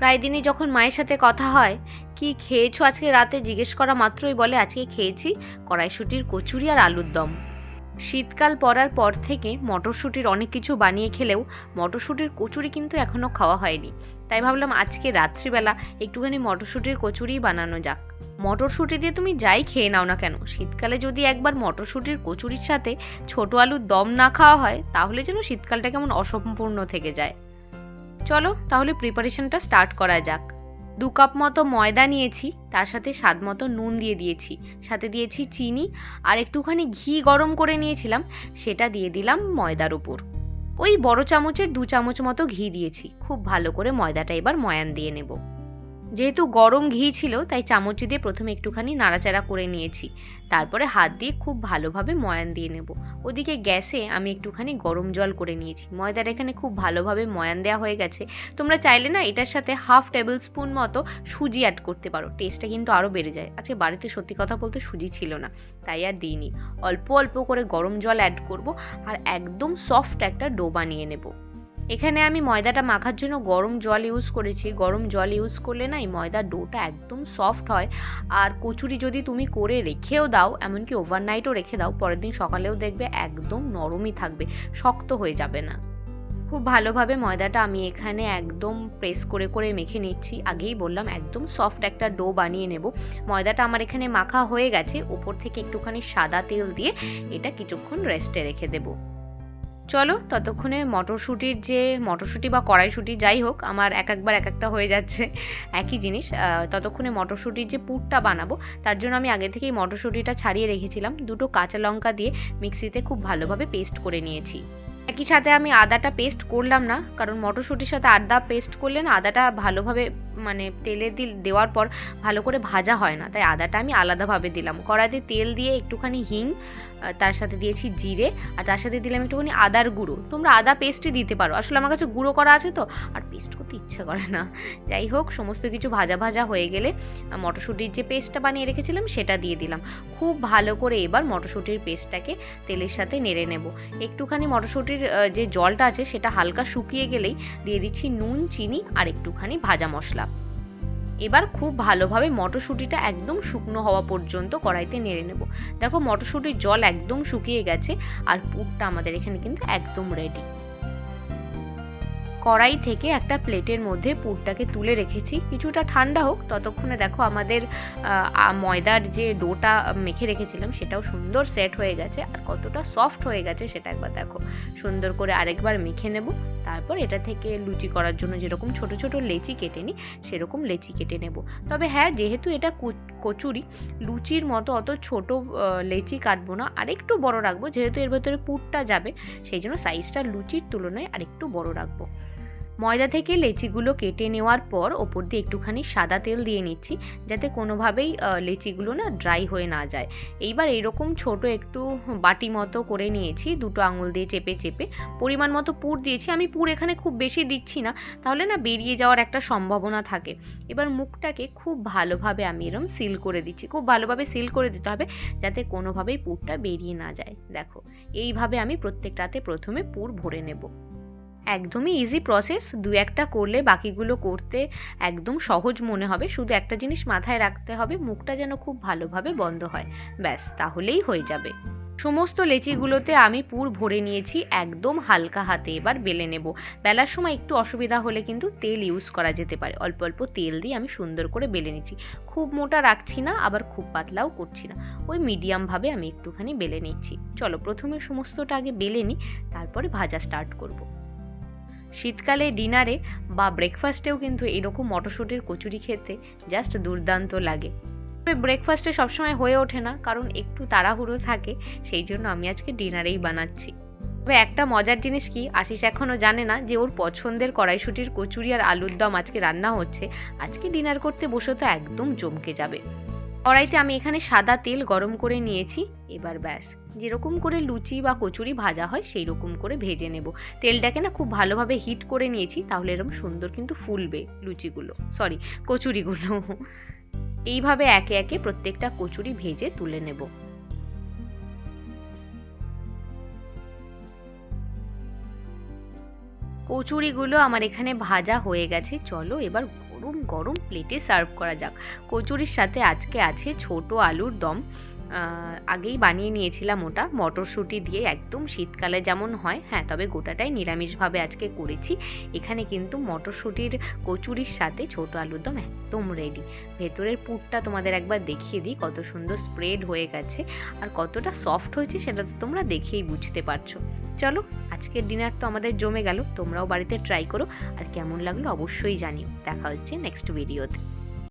প্রায় দিনই যখন মায়ের সাথে কথা হয়, কি খেয়েছো আজকে রাতে? জিজ্ঞেস করা মাত্রই বলে, আজকে খেয়েছি কড়াইশুটির কচুরি আর আলুর দম। শীতকাল পড়ার পর থেকে মটরশুঁটির অনেক কিছু বানিয়ে খেলেও মটরশুঁটির কচুরি কিন্তু এখনও খাওয়া হয়নি। তাই ভাবলাম আজকে রাত্রিবেলা একটুখানি মটরশুঁটির কচুরিই বানানো যাক। মটরশুঁটি দিয়ে তুমি যাই খেয়ে নাও না কেন? শীতকালে যদি একবার মটরশুঁটির কচুরির সাথে ছোট আলুর দম না খাওয়া হয়, তাহলে যেন শীতকালটা কেমন অসম্পূর্ণ থেকে যায়। চলো তাহলে প্রিপারেশনটা স্টার্ট করা যাক। দু কাপ মতো ময়দা নিয়েছি, তার সাথে স্বাদ মতো নুন দিয়ে দিয়েছি। সাথে দিয়েছি চিনি আর একটুখানি ঘি গরম করে নিয়েছিলাম, সেটা দিয়ে দিলাম ময়দার উপর। ওই বড় চামচের দু চামচ মতো ঘি দিয়েছি, খুব ভালো করে ময়দাটা এবার ময়ান দিয়ে নেব। যেহেতু গরম ঘি ছিল, তাই চামচ দিয়ে প্রথমে একটুখানি নাড়াচাড়া করে নিয়েছি। তারপরে হাত দিয়ে খুব ভালোভাবে ময়ান দিয়ে নেব। ওদিকে গ্যাসে আমি একটুখানি গরম জল করে নিয়েছি। ময়দার এখানে খুব ভালোভাবে ময়ান দেওয়া হয়ে গেছে। তোমরা চাইলে না এটার সাথে হাফ টেবিল স্পুন মতো সুজি অ্যাড করতে পারো। টেস্টটা কিন্তু আরও বেড়ে যায়। আজকে বাড়িতে সত্যি কথা বলতে সুজি ছিল না, তাই আর দিইনি। অল্প অল্প করে গরম জল অ্যাড করব আর একদম সফট একটা ডো বানিয়ে নেব। এখানে আমি ময়দাটা মাখার জন্য গরম জল ইউজ করেছি। গরম জল ইউজ করলে না এই ময়দার ডোটা একদম সফট হয়। আর কচুরি যদি তুমি করে রেখেও দাও, এমনকি ওভারনাইটও রেখে দাও, পরের দিন সকালেও দেখবে একদম নরমই থাকবে, শক্ত হয়ে যাবে না। খুব ভালোভাবে ময়দাটা আমি এখানে একদম প্রেস করে করে মেখে নিচ্ছি। আগেই বললাম, একদম সফট একটা ডো বানিয়ে নেব। ময়দাটা আমার এখানে মাখা হয়ে গেছে। ওপর থেকে একটুখানি সাদা তেল দিয়ে এটা কিছুক্ষণ রেস্টে রেখে দেবো। চলো ততক্ষণে মটরশুঁটির যে মটরশুঁটি বা কড়াইশুঁটি যাই হোক, আমার এক একবার এক একটা হয়ে যাচ্ছে, একই জিনিস। ততক্ষণে মটরশুঁটির যে পুরটা বানাবো, তার জন্য আমি আগে থেকেই মটরশুঁটিটা ছাড়িয়ে রেখেছিলাম। দুটো কাঁচা লঙ্কা দিয়ে মিক্সিতে খুব ভালোভাবে পেস্ট করে নিয়েছি। একই সাথে আমি আদাটা পেস্ট করলাম না, কারণ মটরশুঁটির সাথে আদা পেস্ট করলে না আদাটা ভালোভাবে মানে তেলে দিল দেওয়ার পর ভালো করে ভাজা হয় না। তাই আদাটা আমি আলাদাভাবে দিলাম। কড়াইতে তেল দিয়ে একটুখানি হিং তার সাথে দিয়েছি জিরে, আর তার সাথে দিলাম একটুখানি আদার গুঁড়ো। তোমরা আদা পেস্টই দিতে পারো। আসলে আমার কাছে গুঁড়ো করা আছে তো, আর পেস্ট করতে ইচ্ছা করে না। যাই হোক, সমস্ত কিছু ভাজা ভাজা হয়ে গেলে মটরশুঁটির যে পেস্টটা বানিয়ে রেখেছিলাম সেটা দিয়ে দিলাম। খুব ভালো করে এবার মটরশুঁটির পেস্টটাকে তেলের সাথে নেড়ে নেব। একটুখানি মটরশুঁটির যে জলটা আছে সেটা হালকা শুকিয়ে গেলেই দিয়ে দিচ্ছি নুন, চিনি আর একটুখানি ভাজা মশলা। এবার খুব ভালোভাবে মটরশুঁটিটা একদম শুকনো হওয়া পর্যন্ত কড়াইতে নেড়ে নেব। দেখো মটরশুঁটির জল একদম শুকিয়ে গেছে আর পুরটা আমাদের এখানে কিন্তু একদম রেডি কড়াই থেকে একটা প্লেটের মধ্যে পুরটাকে তুলে রেখেছি। কিছুটা ঠান্ডা হোক, ততক্ষণে দেখো আমাদের ময়দার যে ডোটা মেখে রেখেছিলাম, সেটাও সুন্দর সেট হয়ে গেছে। আর কতটা সফট হয়ে গেছে সেটা একবার দেখো। সুন্দর করে আরেকবার মেখে নেব। তারপর এটা থেকে লুচি করার জন্য যেরকম ছোট ছোট লেচি কেটে নিই, সেরকম লেচি কেটে নেব। তবে হ্যাঁ যেহেতু এটা কচুরি, লুচির মতো অত ছোট লেচি কাটবো না। আরেকটু বড় রাখব, যেহেতু এর ভেতরে পুরটা যাবে, সেই জন্য সাইজটা লুচির তুলনায় আরেকটু বড় রাখব। ময়দা থেকে লেচিগুলো কেটে নেওয়ার পর ওপর দিয়ে একটুখানি সাদা তেল দিয়ে নিচ্ছি, যাতে কোনোভাবেই লেচিগুলো না ড্রাই হয়ে না যায়। এইবার এরকম ছোট একটু বাটি মতো করে নিয়েছি, দুটো আঙুল দিয়ে চেপে চেপে। পরিমাণ মতো পুর দিয়েছি, আমি পুর এখানে খুব বেশি দিচ্ছি না, তাহলে না বেরিয়ে যাওয়ার একটা সম্ভাবনা থাকে। এবার মুখটাকে খুব ভালোভাবে আমি এরম সিল করে দিচ্ছি, খুব ভালোভাবে সিল করে দিতে হবে, যাতে কোনোভাবেই পুরটা বেরিয়ে না যায়। দেখো, এইভাবে আমি প্রত্যেকটাতে প্রথমে পুর ভরে নেব। একদমই ইজি প্রসেস দু একটা করলে বাকিগুলো করতে একদম সহজ মনে হবে। শুধু একটা জিনিস মাথায় রাখতে হবে, মুখটা যেন খুব ভালোভাবে বন্ধ হয়। ব্যাস, তাহলেই হয়ে যাবে। সমস্ত লেচিগুলোতে আমি পুর ভরে নিয়েছি, একদম হালকা হাতে এবার বেলে নেব। বেলার সময় একটু অসুবিধা হলে কিন্তু তেল ইউজ করা যেতে পারে। অল্প অল্প তেল দিয়ে আমি সুন্দর করে বেলে নিচ্ছি। খুব মোটা রাখছি না, আবার খুব পাতলাও করছি না। ওই মিডিয়ামভাবে আমি একটুখানি বেলে নিচ্ছি। চলো, প্রথমে সমস্তটা আগে বেলে নিই, তারপরে ভাজা স্টার্ট করব। শীতকালে ডিনারে বা ব্রেকফাস্টেও কিন্তু এরকম মটরশুঁটির কচুরি খেতে জাস্ট দুর্দান্ত লাগে। তবে ব্রেকফাস্টে সবসময় হয়ে ওঠে না, কারণ একটু তাড়াহুড়ো থাকে, সেই জন্য আমি আজকে ডিনারেই বানাচ্ছি। তবে একটা মজার জিনিস কি, আশিস এখনও জানে না যে ওর পছন্দের কড়াইশুটির কচুরি আর আলুর দম আজকে রান্না হচ্ছে, আজকে ডিনার করতে বসে তো একদম জমকে যাবে। কড়াইতে আমি এখানে সাদা তেল গরম করে নিয়েছি। এবার ব্যাস। যেরকম করে লুচি বা কচুরি ভাজা হয় সেই রকম করে ভেজে নেব। তেলটাকে না খুব ভালোভাবে হিট করে নিয়েছি, তাহলে এরকম সুন্দর কিন্তু ফুলবে লুচিগুলো। সরি, কচুরিগুলো। এইভাবে একে একে প্রত্যেকটা কচুরি ভেজে তুলে নেব। কচুরিগুলো আমার এখানে ভাজা হয়ে গেছে। চলো এবার গরম গরম প্লেটে সার্ভ করা যাক। কচুরির সাথে আজকে আছে ছোট আলুর দম। আগেই বানিয়ে নিয়েছিলাম ওটা। মটরশুঁটি দিয়ে একদম শীতকালে যেমন হয় হ্যাঁ তবে গোটাটাই নিরামিষভাবে আজকে করেছি। এখানে কিন্তু মটরশুঁটির কচুরির সাথে ছোট আলুর দম একদম রেডি ভেতরের পুরটা তোমাদের একবার দেখিয়ে দিই, কত সুন্দর স্প্রেড হয়ে গেছে। আর কতটা সফট হয়েছে সেটা তো তোমরা দেখেই বুঝতে পারছ। চলো, আজকের ডিনার তো আমাদের জমে গেল, তোমরাও বাড়িতে ট্রাই করো। আর কেমন লাগল অবশ্যই জানিও। দেখা হচ্ছে নেক্সট ভিডিওতে